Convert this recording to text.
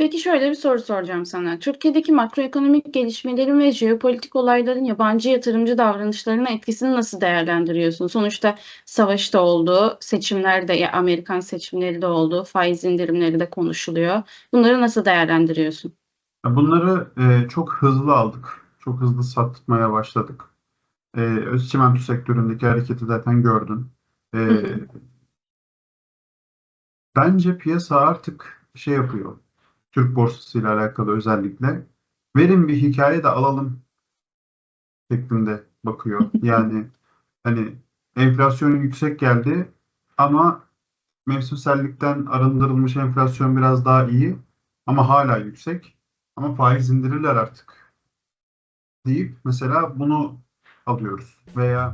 Peki şöyle bir soru soracağım sana. Türkiye'deki makroekonomik gelişmelerin ve jeopolitik olayların yabancı yatırımcı davranışlarına etkisini nasıl değerlendiriyorsun? Sonuçta savaş da oldu, seçimler de, ya Amerikan seçimleri de oldu, faiz indirimleri de konuşuluyor. Bunları nasıl değerlendiriyorsun? Bunları e, çok hızlı aldık. Çok hızlı satmaya başladık. E, öz çimento sektöründeki hareketi zaten gördün. E, Hı hı. bence piyasa artık şey yapıyor. Türk borsasıyla alakalı özellikle. Verin bir hikaye de alalım şeklinde bakıyor. Yani hani enflasyon yüksek geldi ama mevsimsellikten arındırılmış enflasyon biraz daha iyi ama hala yüksek. Ama faiz indirirler artık deyip mesela bunu alıyoruz. Veya